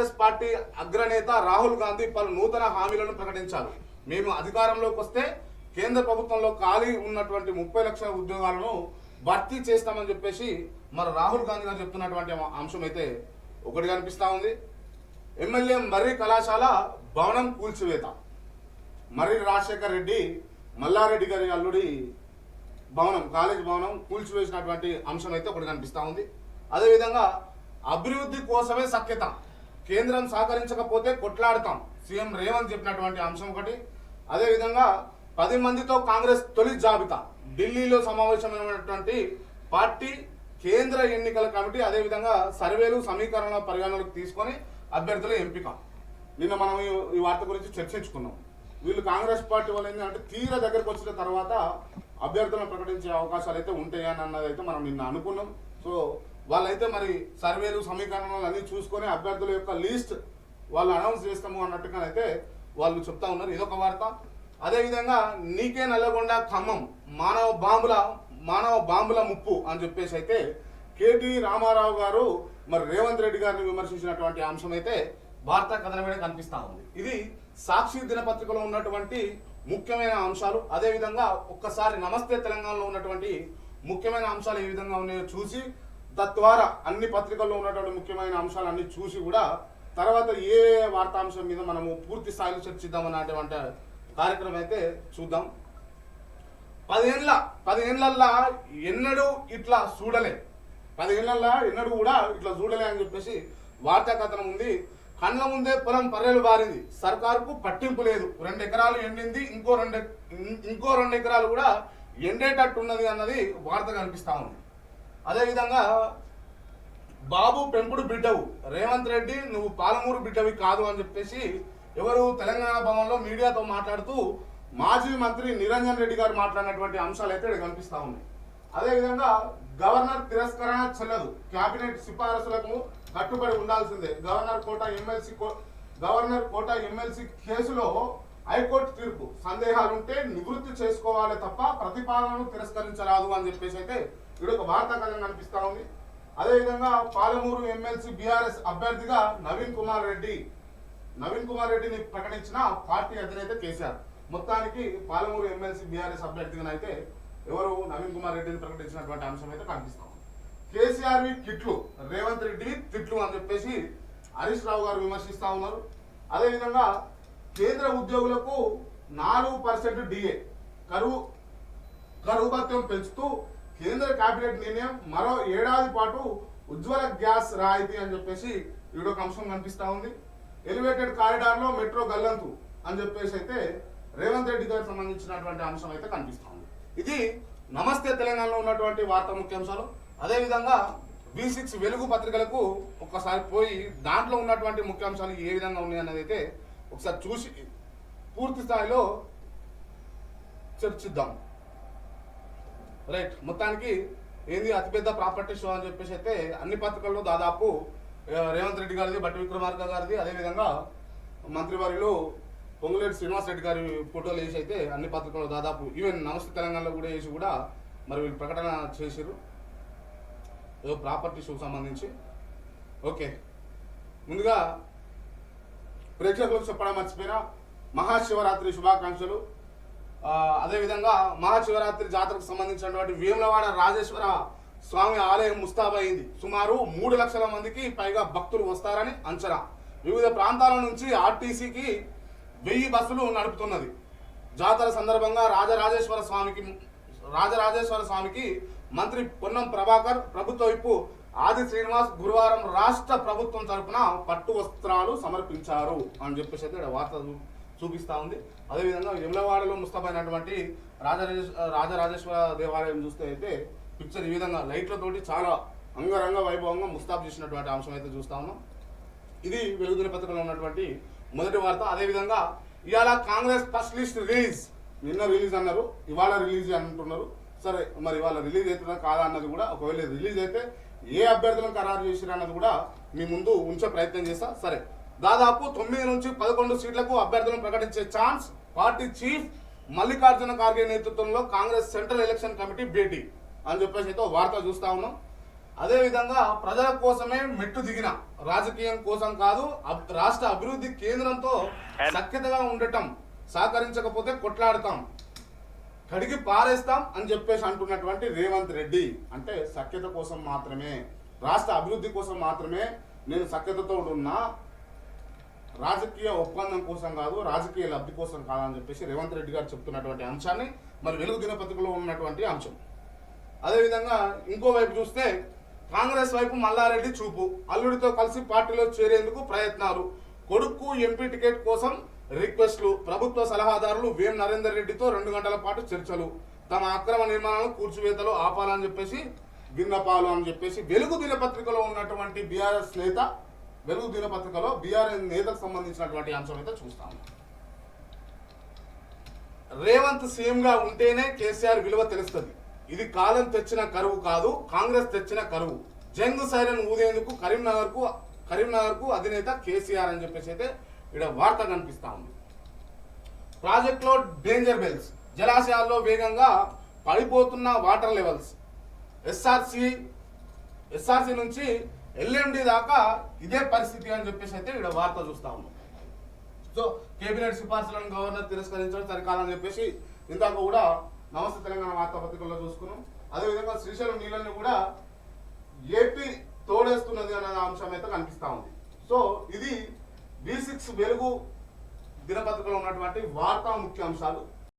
Congress party అగ్రనేత రాహుల్ గాంధీ పలు నూతన హామీలను ప్రకటించారు. మేము అధికారంలోకి వస్తే కేంద్ర ప్రభుత్వంలో ఖాళీ ఉన్నటువంటి ముప్పై లక్షల ఉద్యోగాలను భర్తీ చేస్తామని చెప్పేసి మరి రాహుల్ గాంధీ గారు చెప్తున్నటువంటి అంశం అయితే ఒకటి కనిపిస్తా ఉంది. ఎమ్మెల్యే మర్రి కళాశాల భవనం కూల్చివేత. మర్రి రాజశేఖర్ రెడ్డి మల్లారెడ్డి గారి అల్లుడి భవనం కాలేజ్ భవనం కూల్చివేసినటువంటి అంశం అయితే ఒకటి కనిపిస్తూ ఉంది. అదేవిధంగా అభివృద్ధి కోసమే సఖ్యత. కేంద్రం సహకరించకపోతే కొట్లాడతాం. సీఎం రేవంత్ చెప్పినటువంటి అంశం ఒకటి. అదేవిధంగా పది మందితో కాంగ్రెస్ తొలి జాబితా. ఢిల్లీలో సమావేశమైనటువంటి పార్టీ కేంద్ర ఎన్నికల కమిటీ అదేవిధంగా సర్వేలు సమీకరణ పరిగణలోకి తీసుకొని అభ్యర్థుల ఎంపిక. నిన్న మనం ఈ- ఈ వార్త గురించి చర్చించుకున్నాం. వీళ్ళు కాంగ్రెస్ పార్టీ వాళ్ళు ఏంటంటే తీర దగ్గరకు వచ్చిన తర్వాత అభ్యర్థులను ప్రకటించే అవకాశాలు అయితే ఉంటాయని అన్నది అయితే మనం నిన్న అనుకున్నాం. సో వాళ్ళైతే మరి సర్వేలు సమీకరణలు అన్ని చూసుకొని అభ్యర్థుల యొక్క లిస్ట్ వాళ్ళు అనౌన్స్ చేస్తాము అన్నట్టుగానైతే వాళ్ళు చెప్తా ఉన్నారు. ఇదొక వార్త. అదేవిధంగా నీకే నల్లగొండ ఖమ్మం మానవ బాంబుల మానవ బాంబుల ముప్పు అని చెప్పేసి అయితే కేటీ రామారావు గారు మరి రేవంత్ రెడ్డి గారిని విమర్శించినటువంటి అంశం అయితే వార్తా కథనం మీద ఉంది. ఇది సాక్షి దినపత్రికలో ఉన్నటువంటి ముఖ్యమైన అంశాలు. అదేవిధంగా ఒక్కసారి నమస్తే తెలంగాణలో ఉన్నటువంటి ముఖ్యమైన అంశాలు ఏ విధంగా ఉన్నాయో చూసి తద్వారా అన్ని పత్రికల్లో ఉన్నటువంటి ముఖ్యమైన అంశాలన్నీ చూసి కూడా తర్వాత ఏ వార్తాంశం మీద మనము పూర్తి స్థాయిలో చర్చిద్దాం అన్నటువంటి కార్యక్రమం అయితే చూద్దాం. పదిహేనుల పదిహేనులల్లా ఎన్నడూ ఇట్లా చూడలే. పదిహేనులల్లా ఎన్నడూ కూడా ఇట్లా చూడలే అని చెప్పేసి వార్తా కథనం ఉంది. కండ్ల ముందే పొలం పర్రెలు బారింది. సర్కారుకు పట్టింపు లేదు. రెండు ఎకరాలు ఎండింది ఇంకో రెండు ఇంకో రెండు ఎకరాలు కూడా ఎండేటట్టు ఉన్నది అన్నది వార్త కనిపిస్తూ ఉంది. అదేవిధంగా బాబు పెంపుడు బిడ్డవు. రేవంత్ రెడ్డి నువ్వు పాలమూరు బిడ్డవి కాదు అని చెప్పేసి ఎవరు తెలంగాణ భవన్లో మీడియాతో మాట్లాడుతూ మాజీ మంత్రి నిరంజన్ రెడ్డి గారు మాట్లాడినటువంటి అంశాలు అయితే ఇక్కడ కనిపిస్తా ఉన్నాయి. అదేవిధంగా గవర్నర్ తిరస్కరణ చెల్లదు. కేబినెట్ సిఫారసులకు కట్టుబడి ఉండాల్సిందే. Governor quota MLC governor quota MLC కేసులో హైకోర్టు తీర్పు. సందేహాలుంటే నివృత్తి చేసుకోవాలి తప్ప ప్రతిపాదనను తిరస్కరించరాదు అని చెప్పేసి అయితే ఇక్కడ ఒక వార్తా కథనం కనిపిస్తా ఉంది. అదేవిధంగా పాలమూరు ఎమ్మెల్సీ బీఆర్ఎస్ అభ్యర్థిగా నవీన్ కుమార్ రెడ్డి నవీన్ కుమార్ రెడ్డిని ప్రకటించిన పార్టీ అధినేత కేసీఆర్. మొత్తానికి పాలమూరు ఎమ్మెల్సీ బీఆర్ఎస్ అభ్యర్థిగానైతే ఎవరు? నవీన్ కుమార్ రెడ్డిని ప్రకటించినటువంటి అంశం అయితే కనిపిస్తా ఉంది. కేసీఆర్ వి కిట్లు రేవంత్ రెడ్డి తిట్లు అని చెప్పేసి హరీష్ రావు గారు విమర్శిస్తా ఉన్నారు. అదేవిధంగా కేంద్ర ఉద్యోగులకు నాలుగు పర్సెంట్ డిఏ కరువు కరువు భత్యం పెంచుతూ కేంద్ర కేబినెట్ నిర్ణయం మరో ఏడాది పాటు ఉజ్వల గ్యాస్ రాయితీ అని చెప్పేసి ఈడొక అంశం కనిపిస్తూ ఉంది. ఎలివేటెడ్ కారిడార్లో మెట్రో గల్లంతు అని చెప్పేసి అయితే రేవంత్ రెడ్డి గారికి సంబంధించినటువంటి అంశం అయితే కనిపిస్తా ఉంది. ఇది నమస్తే తెలంగాణలో ఉన్నటువంటి వార్తా ముఖ్యాంశాలు. అదేవిధంగా బి సిక్స్ వెలుగు పత్రికలకు ఒక్కసారి పోయి దాంట్లో ఉన్నటువంటి ముఖ్యాంశాలు ఏ విధంగా ఉన్నాయి అన్నది అయితే ఒకసారి చూసి పూర్తి స్థాయిలో చర్చిద్దాం. రైట్. మొత్తానికి ఏంది అతిపెద్ద ప్రాపర్టీ షో అని చెప్పేసి అయితే అన్ని పత్రికల్లో దాదాపు రేవంత్ రెడ్డి గారిది బట్టి విక్రమార్క గారిది అదేవిధంగా మంత్రివారిలో పొంగులేటి శ్రీనివాస్ రెడ్డి గారి ఫోటోలు వేసి అయితే అన్ని పత్రికల్లో దాదాపు ఈవెన్ నమస్తే తెలంగాణలో కూడా వేసి కూడా మరి వీళ్ళు ప్రకటన చేశారు ఏదో ప్రాపర్టీ షోకి సంబంధించి. ఓకే. ముందుగా ప్రేక్షకులకు చెప్పడం మర్చిపోయినా మహాశివరాత్రి శుభాకాంక్షలు. అదేవిధంగా మహాశివరాత్రి జాతరకు సంబంధించినటువంటి వేములవాడ రాజేశ్వర స్వామి ఆలయం ముస్తాబైంది సుమారు మూడు లక్షల మందికి పైగా భక్తులు వస్తారని అంచనా. వివిధ ప్రాంతాల నుంచి ఆర్టీసీకి వెయ్యి బస్సులు నడుపుతున్నది. జాతర సందర్భంగా రాజరాజేశ్వర స్వామికి రాజరాజేశ్వర స్వామికి మంత్రి పొన్నం ప్రభాకర్ ప్రభుత్వ వైపు ఆది శ్రీనివాస్ గురువారం రాష్ట్ర ప్రభుత్వం తరఫున పట్టు వస్త్రాలు సమర్పించారు అని చెప్పేసి అయితే వార్త చూ- చూపిస్తూ ఉంది. అదేవిధంగా యములవాడలో ముస్తాబైనటువంటి రాజరాజ రాజరాజేశ్వర దేవాలయం చూస్తే అయితే పిక్చర్ ఈ విధంగా లైట్లతోటి చాలా అంగరంగ వైభవంగా ముస్తాబ్ చేసినటువంటి అంశం అయితే చూస్తా ఉన్నాం. ఇది వెలుగుదిన పత్రికలో ఉన్నటువంటి మొదటి వార్త. అదేవిధంగా ఇవాళ కాంగ్రెస్ ఫస్ట్ లిస్ట్ రిలీజ్. నిన్న రిలీజ్ అన్నారు ఇవాళ రిలీజ్ అంటున్నారు. సరే మరి ఇవాళ రిలీజ్ అవుతుందా కాదా అన్నది కూడా ఒకవేళ రిలీజ్ అయితే ఏ అభ్యర్థులను ఖరారు చేసిరు అన్నది కూడా మీ ముందు ఉంచే ప్రయత్నం చేస్తా. సరే దాదాపు తొమ్మిది నుంచి పదకొండు సీట్లకు అభ్యర్థులను ప్రకటించే chance party chief Mallikarjuna Kharge నేతృత్వంలో కాంగ్రెస్ సెంట్రల్ ఎలక్షన్ కమిటీ భేటీ అని చెప్పేసి అయితే వార్త చూస్తా ఉన్నాం. అదేవిధంగా ప్రజల కోసమే మెట్టు దిగిన రాజకీయం కోసం కాదు రాష్ట్ర అభివృద్ధి కేంద్రంతో సఖ్యతగా ఉండటం సహకరించకపోతే కొట్లాడతాం కడిగి పారేస్తాం అని చెప్పేసి అంటున్నటువంటి రేవంత్ రెడ్డి. అంటే సఖ్యత కోసం మాత్రమే రాష్ట్ర అభివృద్ధి కోసం మాత్రమే నేను సఖ్యతతో ఉన్నా రాజకీయ ఒప్పందం కోసం కాదు రాజకీయ లబ్ధి కోసం కాదని చెప్పేసి రేవంత్ రెడ్డి గారు చెప్తున్నటువంటి అంశాన్ని మరి వెలుగు దినపత్రికలో ఉన్నటువంటి అంశం. అదేవిధంగా ఇంకో వైపు చూస్తే కాంగ్రెస్ వైపు మల్లారెడ్డి చూపు. అల్లుడితో కలిసి పార్టీలో చేరేందుకు ప్రయత్నాలు. కొడుకు ఎంపీ టికెట్ కోసం రిక్వెస్ట్లు. ప్రభుత్వ సలహాదారులు వేం నరేందర్ రెడ్డితో రెండు గంటల పాటు చర్చలు. తమ అక్రమ నిర్మాణాలను కూర్చువేతలు ఆపాలని చెప్పేసి విన్నపాలు అని చెప్పేసి వెలుగు దినపత్రికలో ఉన్నటువంటి బీఆర్ఎస్ నేత వెలుగు దినపత్రికలో బీఆర్ఎస్ నేతకు సంబంధించినటువంటి అంశం అయితే చూస్తాము రేవంత్ సీఎంగా ఉంటేనే కేసీఆర్ విలువ తెలుస్తుంది. ఇది కాలం తెచ్చిన కరువు కాదు కాంగ్రెస్ తెచ్చిన కరువు. జంగ్ సైరన్ ఊదేందుకు కరీంనగర్కు కరీంనగర్కు అధినేత కేసీఆర్ అని చెప్పేసి అయితే ఇక్కడ వార్త కనిపిస్తూ ఉంది. ప్రాజెక్ట్లో డేంజర్ బెల్స్. జలాశయాల్లో వేగంగా పడిపోతున్న వాటర్ లెవెల్స్. ఎస్ఆర్సి ఎస్ఆర్సి నుంచి ఎల్ఎండి దాకా ఇదే పరిస్థితి అని చెప్పేసి అయితే ఇక్కడ వార్త చూస్తా ఉన్నాం. సో కేబినెట్ సిఫార్సులను గవర్నర్ తిరస్కరించడం సరికాదని చెప్పేసి ఇందాక కూడా నమస్తే తెలంగాణ వార్తాపత్రికల్లో చూసుకున్నాం. అదేవిధంగా శ్రీశైలం నీళ్ళని కూడా ఏపీ తోడేస్తున్నది అనే అంశం అయితే కనిపిస్తూ ఉంది. సో ఇది బీ సిక్స్ వెలుగు దినపత్రికలో ఉన్నటువంటి వార్తా ముఖ్యాంశాలు.